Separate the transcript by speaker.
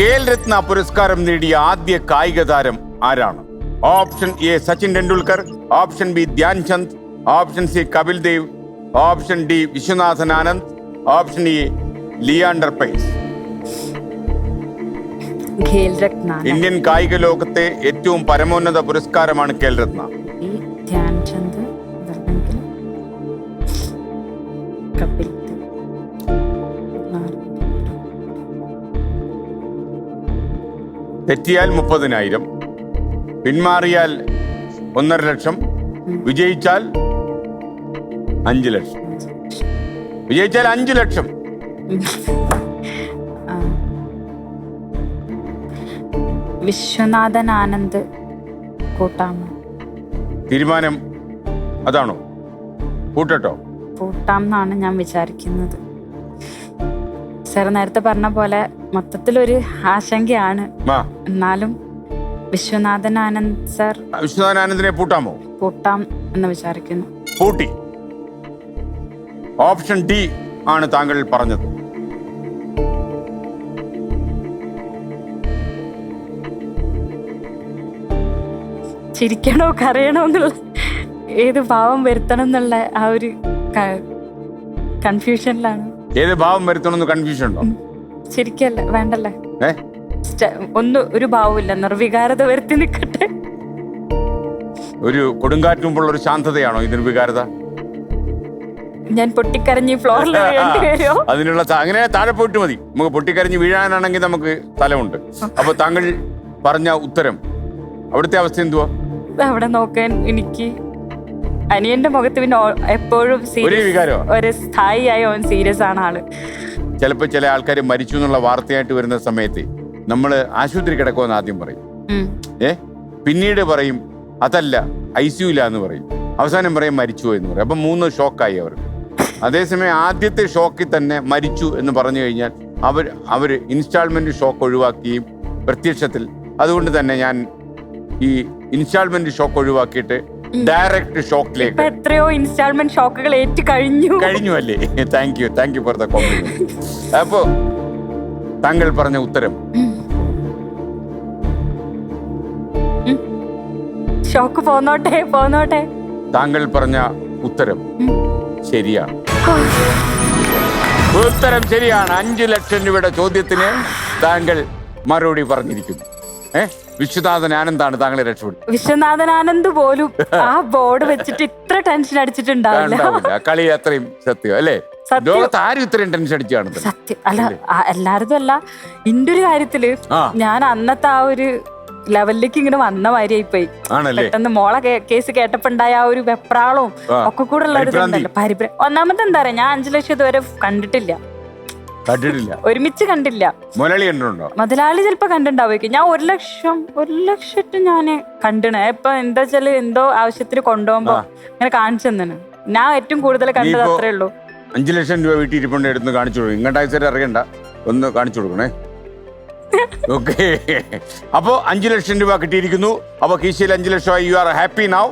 Speaker 1: ഖേൽ രത്ന പുരസ്കാരം നേടിയ ആദ്യ കായിക താരം ആരാണ്? Option A Sachin Tendulkar option B Dhyan Chand option C Kapil Dev option D Viswanathan Anand option E Leander Paes. Indian കായിക ലോകത്തെ ഏറ്റവും പരമോന്നത പുരസ്കാരമാണ് ഖേൽ രത്ന.
Speaker 2: ഈ ധ്യാൻചന്ദ് കപിൽ
Speaker 1: തെറ്റിയാൽ മുപ്പതിനായിരം പിന്മാറിയാൽ ഒന്നര ലക്ഷം വിജയിച്ചാൽ അഞ്ച് ലക്ഷം. വിജയിച്ചാൽ അഞ്ച് ലക്ഷം.
Speaker 2: വിശ്വനാഥൻ ആനന്ദ് കൂട്ടാമ.
Speaker 1: തീരുമാനം അതാണോ? കൂട്ടട്ടോ?
Speaker 2: കൂട്ടാം എന്നാണ് ഞാൻ വിചാരിക്കുന്നത്. സാർ നേരത്തെ പറഞ്ഞ പോലെ മൊത്തത്തിലൊരു ആശങ്കയാണ്.
Speaker 1: ആ
Speaker 2: എന്നാലും വിശ്വനാഥൻ ആനന്ദ് സാർ
Speaker 1: ആനന്ദിനെ പൂട്ടാമോ
Speaker 2: കൂട്ടാം എന്ന് വിചാരിക്കുന്നു.
Speaker 1: പൂട്ടി. ഓപ്ഷൻ ഡി ആണ് താങ്കൾ പറഞ്ഞത്.
Speaker 2: ചിരിക്കണോ കരയണോ എന്നുള്ള ഏത് ഭാവം വരുത്തണം എന്നുള്ള ആ ഒരു കൺഫ്യൂഷനിലാണ്
Speaker 1: ഏത് ഭാവം വരുത്തണമെന്ന് കൺഫ്യൂഷൻ ഉണ്ടോ?
Speaker 2: ചിരിക്കല്ല വേണ്ടല്ലേ? ഒന്ന് ഒരു ഭാവമില്ല നിർവികാരത വരുത്തി നിൽക്കട്ടെ.
Speaker 1: ഒരു കൊടുങ്കാറ്റ് മുമ്പുള്ള ഒരു ശാന്തതയാണോ ഇതിന് വികാരത
Speaker 2: ഞാൻ പൊട്ടിക്കരഞ്ഞ് ഫ്ലോറിൽ
Speaker 1: അതിനുള്ള അങ്ങനെ താഴെ പോയിട്ട് മതി. നമുക്ക് പൊട്ടിക്കരഞ്ഞ് വീഴാനാണെങ്കിൽ നമുക്ക് സ്ഥലമുണ്ട്. അപ്പൊ താങ്കൾ പറഞ്ഞ ഉത്തരം അവിടുത്തെ അവസ്ഥ എന്തുവാ?
Speaker 2: അവിടെ നോക്കാൻ എനിക്ക് അനിയന്റെ മുഖത്ത് പിന്നെ എപ്പോഴും
Speaker 1: ഒരേ
Speaker 2: സീരിയസ് ഒരു സ്ഥായിയായ ഓൻ സീരിയസ് ആണ് ആൾ.
Speaker 1: ചിലപ്പോൾ ചില ആൾക്കാർ മരിച്ചു എന്നുള്ള വാർത്തയായിട്ട് വരുന്ന സമയത്ത് നമ്മൾ ആശുപത്രി കിടക്കുമെന്ന് ആദ്യം പറയും. ഏ? പിന്നീട് പറയും അതല്ല ഐ സിയുല എന്ന് പറയും. അവസാനം പറയും മരിച്ചു എന്ന് പറയും. അപ്പം മൂന്ന് ഷോക്കായി അവർക്ക്. അതേസമയം ആദ്യത്തെ ഷോക്കിൽ തന്നെ മരിച്ചു എന്ന് പറഞ്ഞു കഴിഞ്ഞാൽ അവർ അവർ ഇൻസ്റ്റാൾമെന്റ് ഷോക്ക് ഒഴിവാക്കുകയും പ്രത്യക്ഷത്തിൽ. അതുകൊണ്ട് തന്നെ ഞാൻ ഈ ഇൻസ്റ്റാൾമെന്റ് ഷോക്ക് ഒഴിവാക്കിയിട്ട് ഡയറക്റ്റ് ഷോക്കിലേക്ക്
Speaker 2: എത്രയോ ഇൻസ്റ്റാൾമെന്റ് ഷോക്കുകൾ ഏറ്റു കഴിഞ്ഞു.
Speaker 1: കഴിഞ്ഞു അല്ലേ? Thank you thank you for the compliment അപ്പോ താങ്കൾ പറഞ്ഞ ഉത്തരം.
Speaker 2: ഷോക്ക് പോന്നോട്ടെ പോന്നോട്ടെ.
Speaker 1: താങ്കൾ പറഞ്ഞ ഉത്തരം. ശരിയാണ് ഉത്തരം ശരിയാണ്. അഞ്ചു ലക്ഷം രൂപയുടെ ചോദ്യത്തിന് താങ്കൾ മറുപടി പറഞ്ഞിരിക്കുന്നു. ഏ? വിശ്വനാഥൻ ആനന്ദാണ് താങ്കളെ രക്ഷപ്പെടുന്നത്
Speaker 2: വിശ്വനാഥൻ ആനന്ദ് പോലും ആ ബോർഡ് വെച്ചിട്ട് ഇത്ര ടെൻഷൻ അടിച്ചിട്ടുണ്ടാവില്ല.
Speaker 1: കളി അത്രയും സത്യം അല്ലേ. ലോകത്ത് ആരും ഇത്രയും ടെൻഷൻ അടിച്ചാണ്
Speaker 2: സത്യം. അല്ല എല്ലാരതും അല്ല. ഇന്റെ ഒരു
Speaker 1: കാര്യത്തിൽ
Speaker 2: ഞാൻ അന്നത്തെ ആ ഒരു ലെവലിലേക്ക് ഇങ്ങനെ വന്ന മാതിരിയായി പോയി പെട്ടെന്ന് മോളെ കേസ് കേട്ടപ്പോണ്ടായ ആ ഒരു വെപ്രാളവും. ഒക്കെ കൂടെ ഉള്ള ഒരു. ഒന്നാമത്തെ എന്താ പറയാ ഞാൻ അഞ്ചു ലക്ഷം ഇതുവരെ കണ്ടിട്ടില്ല.
Speaker 1: കണ്ടിട്ടില്ല.
Speaker 2: ഒരുമിച്ച് കണ്ടില്ല.
Speaker 1: മുരളി കണ്ടിട്ടുണ്ടോ?
Speaker 2: മുതലാളി ചിലപ്പോ കണ്ടിണ്ടാവും ഞാൻ ഒരു ലക്ഷം ഒരു ലക്ഷം ഞാൻ കണ്ടിണേ. ഇപ്പൊ എന്താ വെച്ചാൽ എന്തോ ആവശ്യത്തിന് കൊണ്ടുപോകുമ്പോ. ഇങ്ങനെ കാണിച്ചു തന്നെ ഞാൻ ഏറ്റവും കൂടുതൽ കണ്ടത് അത്രേ ഉള്ളൂ.
Speaker 1: അഞ്ചു ലക്ഷം രൂപ വീട്ടിൽ ഇരിപ്പുണ്ട് എടുത്ത് കാണിച്ചു കൊടുക്കും. ഇങ്ങോട്ടാഴ്ച അറിയണ്ട. ഒന്ന് കാണിച്ചു കൊടുക്കണേ. ഓക്കെ അപ്പോ അഞ്ചു ലക്ഷം രൂപ കിട്ടിയിരിക്കുന്നു. അപ്പൊ കീശയിൽ അഞ്ചു ലക്ഷമായി. You are happy now